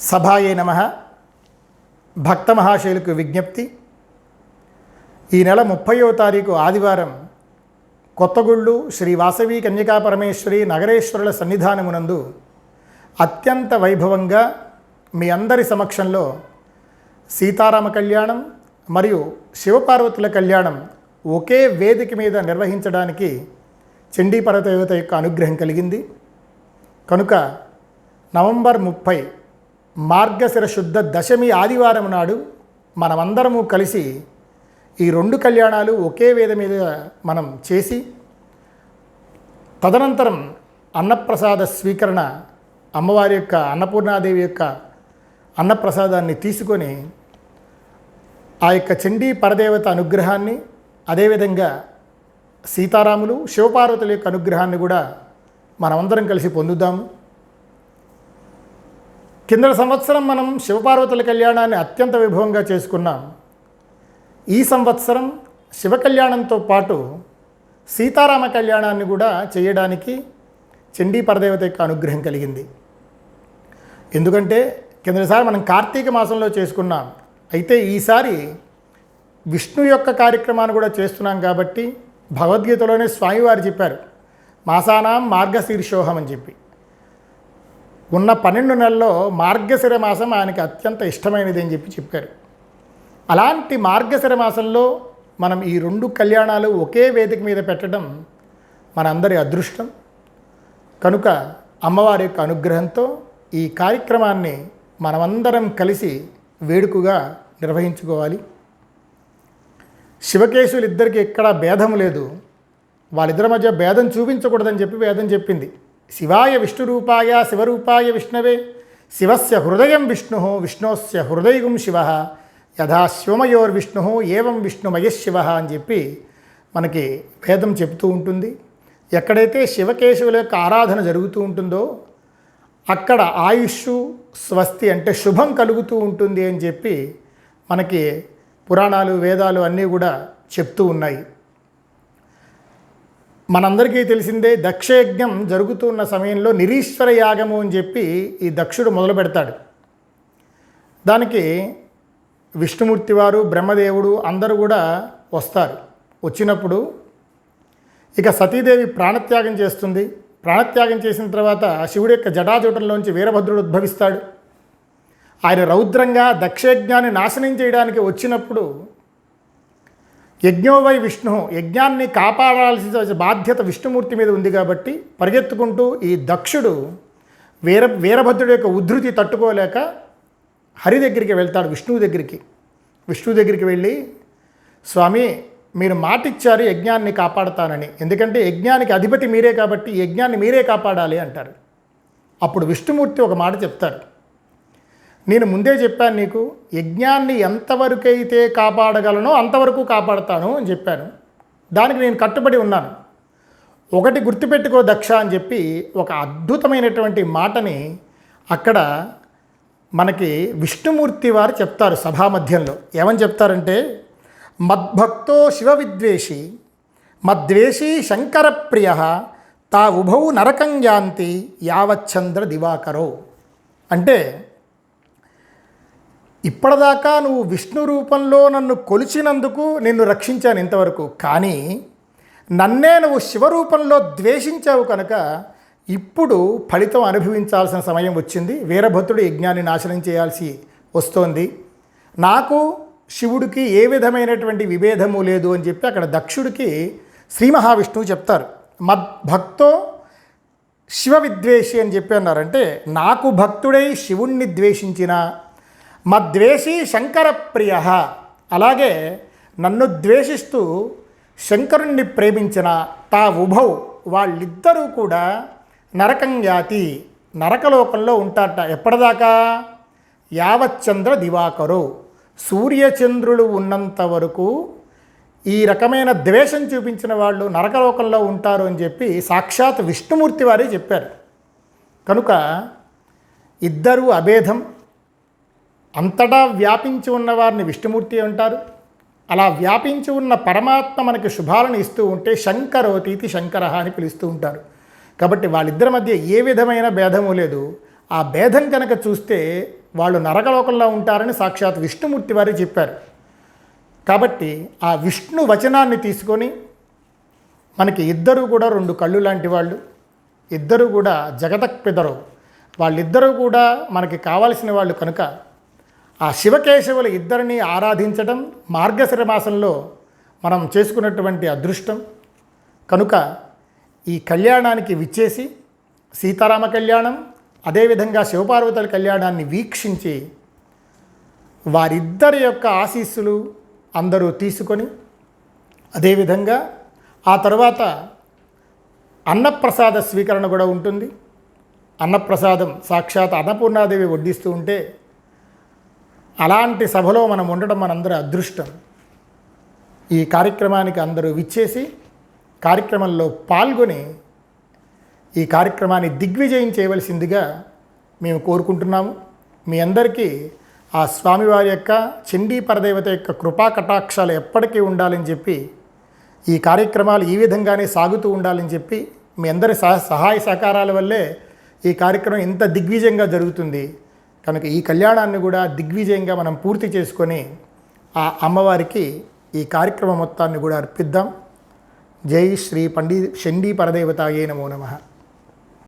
సభాయే నమ. భక్త మహాశైలకు విజ్ఞప్తి. ఈ నెల ముప్పయో తారీఖు ఆదివారం కొత్తగుళ్ళు శ్రీ వాసవి కన్యకా పరమేశ్వరి నగరేశ్వరుల సన్నిధానమునందు అత్యంత వైభవంగా మీ అందరి సమక్షంలో సీతారామ కళ్యాణం మరియు శివపార్వతుల కళ్యాణం ఒకే వేదిక మీద నిర్వహించడానికి చండీ పర్వతదేవత యొక్క అనుగ్రహం కలిగింది. కనుక నవంబర్ ముప్పై మార్గశిర శుద్ధ దశమి ఆదివారం నాడు మనమందరము కలిసి ఈ రెండు కళ్యాణాలు ఒకే వేద మీద మనం చేసి తదనంతరం అన్నప్రసాద స్వీకరణ అమ్మవారి యొక్క అన్నపూర్ణాదేవి యొక్క అన్నప్రసాదాన్ని తీసుకొని ఆ యొక్క చండీ పరదేవత అనుగ్రహాన్ని అదేవిధంగా సీతారాములు శివపార్వతుల యొక్క అనుగ్రహాన్ని కూడా మనమందరం కలిసి పొందుదాము. కింద సంవత్సరం మనం శివపార్వతుల కళ్యాణాన్ని అత్యంత వైభవంగా చేసుకున్నాం ఈ సంవత్సరం శివ కళ్యాణంతో పాటు సీతారామ కళ్యాణాన్ని కూడా చేయడానికి చండీ పరదేవత యొక్క అనుగ్రహం కలిగింది. ఎందుకంటే కిందసారి మనం కార్తీక మాసంలో చేసుకున్నాం. అయితే ఈసారి విష్ణు యొక్క కార్యక్రమాన్ని కూడా చేస్తున్నాం కాబట్టి భగవద్గీతలోనే స్వామివారు చెప్పారు మాసానాం మార్గశీర్షోహం అని చెప్పి. ఉన్న పన్నెండు నెలల్లో మార్గశిర మాసం ఆయనకి అత్యంత ఇష్టమైనది అని చెప్పి చెప్పారు. అలాంటి మార్గశిర మాసంలో మనం ఈ రెండు కళ్యాణాలు ఒకే వేదిక మీద పెట్టడం మనందరి అదృష్టం. కనుక అమ్మవారి యొక్క అనుగ్రహంతో ఈ కార్యక్రమాన్ని మనమందరం కలిసి వేడుకగా నిర్వహించుకోవాలి. శివకేశులు ఇద్దరికి ఎక్కడా భేదం లేదు. వాళ్ళిద్దరి మధ్య భేదం చూపించకూడదని చెప్పి భేదం చెప్పింది. శివాయ విష్ణురూపాయ శివరూపాయ విష్ణవే. శివస్య హృదయం విష్ణు విష్ణోస్య హృదయం శివ. యథా శివమయోర్విష్ణు ఏవం విష్ణుమయ శివ అని చెప్పి మనకి భేదం చెప్తూ ఉంటుంది. ఎక్కడైతే శివకేశవుల యొక్క ఆరాధన జరుగుతూ ఉంటుందో అక్కడ ఆయుష్ స్వస్తి అంటే శుభం కలుగుతూ ఉంటుంది అని చెప్పి మనకి పురాణాలు వేదాలు అన్నీ కూడా చెప్తూ ఉన్నాయి. మనందరికీ తెలిసిందే దక్షయజ్ఞం జరుగుతున్న సమయంలో నిరీశ్వర యాగము అని చెప్పి ఈ దక్షుడు మొదలు పెడతాడు దానికి విష్ణుమూర్తి వారు బ్రహ్మదేవుడు అందరూ కూడా వస్తారు. వచ్చినప్పుడు ఇక సతీదేవి ప్రాణత్యాగం చేస్తుంది. ప్రాణత్యాగం చేసిన తర్వాత శివుడి యొక్క జటాజూటంలోంచి వీరభద్రుడు ఉద్భవిస్తాడు. ఆయన రౌద్రంగా దక్షయజ్ఞాన్ని నాశనం చేయడానికి వచ్చినప్పుడు యజ్ఞోవై విష్ణు యజ్ఞాన్ని కాపాడాల్సిన బాధ్యత విష్ణుమూర్తి మీద ఉంది కాబట్టి పరిగెత్తుకుంటూ ఈ దక్షుడు వీర వీరభద్రుడి యొక్క ఉద్ధృతి తట్టుకోలేక హరి దగ్గరికి వెళ్తాడు విష్ణువు దగ్గరికి. విష్ణువు దగ్గరికి వెళ్ళి స్వామి మీరు మాటిచ్చారు యజ్ఞాన్ని కాపాడతానని. ఎందుకంటే యజ్ఞానికి అధిపతి మీరే కాబట్టి యజ్ఞాన్ని మీరే కాపాడాలి అంటారు. అప్పుడు విష్ణుమూర్తి ఒక మాట చెప్తారు నేను ముందే చెప్పాను నీకు యజ్ఞాన్ని ఎంతవరకైతే కాపాడగలనో అంతవరకు కాపాడతాను అని చెప్పాను. దానికి నేను కట్టుబడి ఉన్నాను. ఒకటి గుర్తుపెట్టుకో దక్ష అని చెప్పి ఒక అద్భుతమైనటువంటి మాటని అక్కడ మనకి విష్ణుమూర్తి వారు చెప్తారు సభా మధ్యంలో. ఏమని చెప్తారంటే మద్భక్తో శివ విద్వేషి మద్వేషి శంకరప్రియ తా ఉభౌ నరకం యాంతి యావచ్చంద్ర దివాకరో. అంటే ఇప్పటిదాకా నువ్వు విష్ణు రూపంలో నన్ను కొలిచినందుకు నిన్ను రక్షించాను ఇంతవరకు. కానీ నన్నే నువ్వు శివరూపంలో ద్వేషించావు కనుక ఇప్పుడు ఫలితం అనుభవించాల్సిన సమయం వచ్చింది. వీరభద్రుడు యజ్ఞాన్ని నాశనం చేయాల్సి వస్తోంది. నాకు శివుడికి ఏ విధమైనటువంటి విభేదము లేదు అని చెప్పి అక్కడ దక్షుడికి శ్రీ మహావిష్ణువు చెప్తారు. మద్భక్తో శివ విద్వేషి అని చెప్పి అన్నారంటే నాకు భక్తుడై శివుణ్ణి ద్వేషించిన మద్వేషీ శంకర ప్రియ అలాగే నన్ను ద్వేషిస్తూ శంకరుణ్ణి ప్రేమించిన తా ఉభౌ వాళ్ళిద్దరూ కూడా నరకం యాతి నరకలోకంలో ఉంటారట. ఎప్పటిదాకా? యావచ్చంద్ర దివాకరు. సూర్యచంద్రులు ఉన్నంత వరకు ఈ రకమైన ద్వేషం చూపించిన వాళ్ళు నరకలోకంలో ఉంటారు అని చెప్పి సాక్షాత్ విష్ణుమూర్తి వారే చెప్పారు. కనుక ఇద్దరు అభేదం అంతటా వ్యాపించి ఉన్నవారిని విష్ణుమూర్తి అంటారు. అలా వ్యాపించి ఉన్న పరమాత్మ మనకి శుభాలను ఇస్తూ ఉంటే శంకరోతీతి శంకర అని పిలుస్తూ ఉంటారు. కాబట్టి వాళ్ళిద్దరి మధ్య ఏ విధమైన భేదము లేదు. ఆ భేదం కనుక చూస్తే వాళ్ళు నరకలోకంలో ఉంటారని సాక్షాత్ విష్ణుమూర్తి వారు చెప్పారు. కాబట్టి ఆ విష్ణు వచనాన్ని తీసుకొని మనకి ఇద్దరు కూడా రెండు కళ్ళు లాంటి వాళ్ళు ఇద్దరు కూడా జగతక్పిదరు వాళ్ళిద్దరూ కూడా మనకి కావాల్సిన వాళ్ళు కనుక ఆ శివకేశవుల ఇద్దరిని ఆరాధించడం మార్గశిర మాసంలో మనం చేసుకున్నటువంటి అదృష్టం. కనుక ఈ కళ్యాణానికి విచ్చేసి సీతారామ కళ్యాణం అదేవిధంగా శివపార్వతుల కళ్యాణాన్ని వీక్షించి వారిద్దరి యొక్క ఆశీస్సులు అందరూ తీసుకొని అదేవిధంగా ఆ తర్వాత అన్నప్రసాద స్వీకరణ కూడా ఉంటుంది. అన్నప్రసాదం సాక్షాత్ అన్నపూర్ణాదేవి వడ్డిస్తూ ఉంటే అలాంటి సభలో మనం ఉండడం మనందరి అదృష్టం. ఈ కార్యక్రమానికి అందరూ విచ్చేసి కార్యక్రమంలో పాల్గొని ఈ కార్యక్రమాన్ని దిగ్విజయం చేయవలసిందిగా మేము కోరుకుంటున్నాము. మీ అందరికీ ఆ స్వామివారి యొక్క చండీ పరదేవత యొక్క కృపా కటాక్షాలు ఎప్పటికీ ఉండాలని చెప్పి ఈ కార్యక్రమాలు ఈ విధంగానే సాగుతూ ఉండాలని చెప్పి మీ అందరి సహ సహాయ సహకారాల వల్లే ఈ కార్యక్రమం ఇంత దిగ్విజయంగా జరుగుతుంది. కనుక ఈ కళ్యాణాన్ని కూడా దిగ్విజయంగా మనం పూర్తి చేసుకొని ఆ అమ్మవారికి ఈ కార్యక్రమం మొత్తాన్ని కూడా అర్పిద్దాం. జై శ్రీ పండి చండీ పరదేవతాయే నమో నమః.